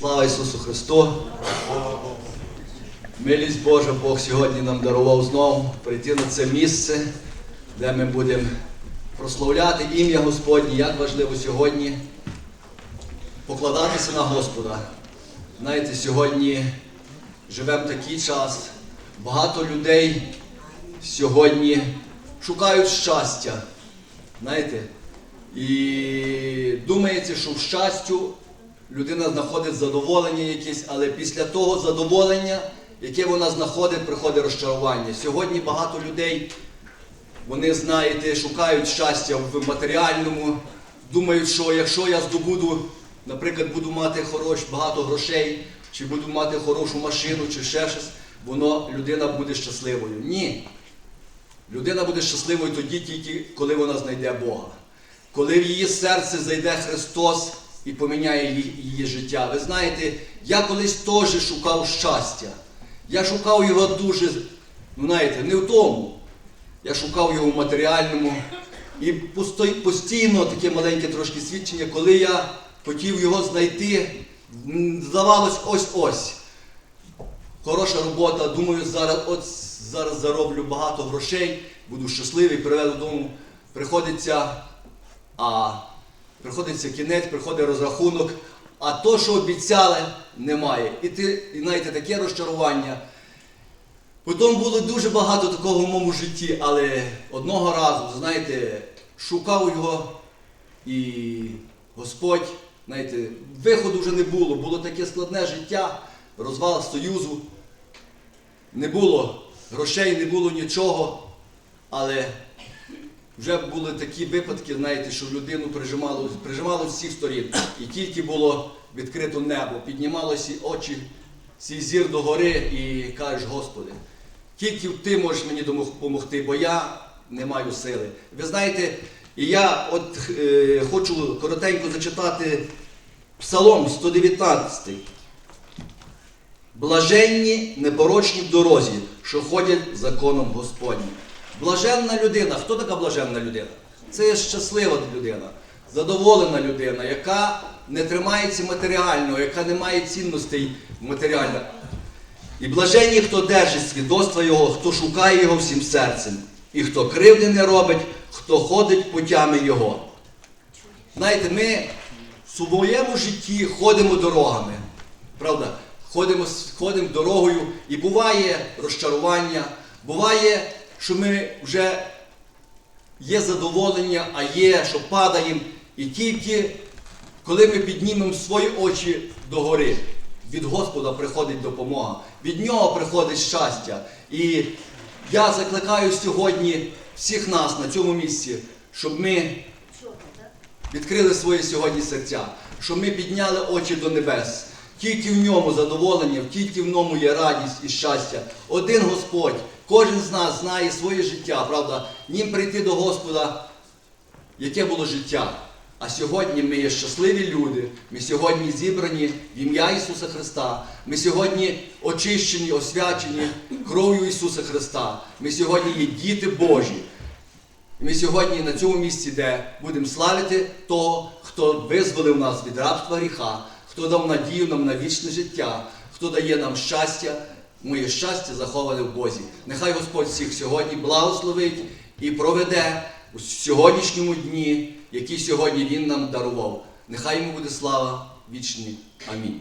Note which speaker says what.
Speaker 1: Слава Ісусу Христу! Милість Божа, Бог сьогодні нам дарував знову прийти на це місце, де ми будемо прославляти ім'я Господнє, як важливо сьогодні покладатися на Господа. Знаєте, сьогодні живемо такий час, багато людей сьогодні шукають щастя. Знаєте, і думається, що в щастю людина знаходить задоволення якесь, але після того задоволення, яке вона знаходить, приходить розчарування. Сьогодні багато людей, вони, знаєте, шукають щастя в матеріальному, думають, що якщо я здобуду, наприклад, буду мати хорош, багато грошей, чи буду мати хорошу машину, чи ще щось, воно людина буде щасливою. Ні. Людина буде щасливою тоді, тільки коли вона знайде Бога. Коли в її серце зайде Христос і поміняє її, життя. Ви знаєте, я колись теж шукав щастя. Я шукав його дуже, ну знаєте, не в тому. Я шукав його в матеріальному. І постійно таке маленьке трошки свідчення, коли я хотів його знайти, здавалось ось-ось. Хороша робота, думаю, зараз от зараз зароблю багато грошей, буду щасливий, приведу додому. Приходиться, а приходиться кінець, приходить розрахунок, а то, що обіцяли, немає. І ти, і знаєте, таке розчарування. Потім було дуже багато такого в моєму житті, але одного разу, знаєте, шукав його і Господь, знаєте, виходу вже не було, було таке складне життя, розвал Союзу, не було грошей, не було нічого, але вже були такі випадки, знаєте, що людину прижимало, прижимало з всіх сторін. І тільки було відкрито небо, піднімалося очі, свій зір до гори і кажеш, Господи, тільки ти можеш мені допомогти, бо я не маю сили. Ви знаєте, і я от е, хочу коротенько зачитати Псалом 119. Блаженні непорочні в дорозі, що ходять законом Господнім. Блаженна людина. Хто така блаженна людина? Це є щаслива людина, задоволена людина, яка не тримається матеріального, яка не має цінностей матеріально. І блаженні, хто держить свідоцтва Його, хто шукає Його всім серцем, і хто кривди не робить, хто ходить путями Його. Знаєте, ми в своєму житті ходимо дорогами. Правда? Ходимо, ходимо дорогою, і буває розчарування, буває, що ми вже є задоволення, а є, що падаємо. І тільки коли ми піднімемо свої очі догори, від Господа приходить допомога, від Нього приходить щастя. І я закликаю сьогодні всіх нас на цьому місці, щоб ми відкрили свої сьогодні серця, щоб ми підняли очі до небес. Тільки в ньому задоволення, тільки в ньому є радість і щастя. Один Господь, кожен з нас знає своє життя, правда, нім прийти до Господа, яке було життя. А сьогодні ми є щасливі люди, ми сьогодні зібрані в ім'я Ісуса Христа. Ми сьогодні очищені, освячені кров'ю Ісуса Христа. Ми сьогодні є діти Божі. І ми сьогодні на цьому місці, де будемо славити того, хто визволив нас від рабства гріха, хто дав надію нам на вічне життя, хто дає нам щастя, моє щастя заховане в Бозі. Нехай Господь всіх сьогодні благословить і проведе у сьогоднішньому дні, який сьогодні Він нам дарував. Нехай йому буде слава вічні. Амінь.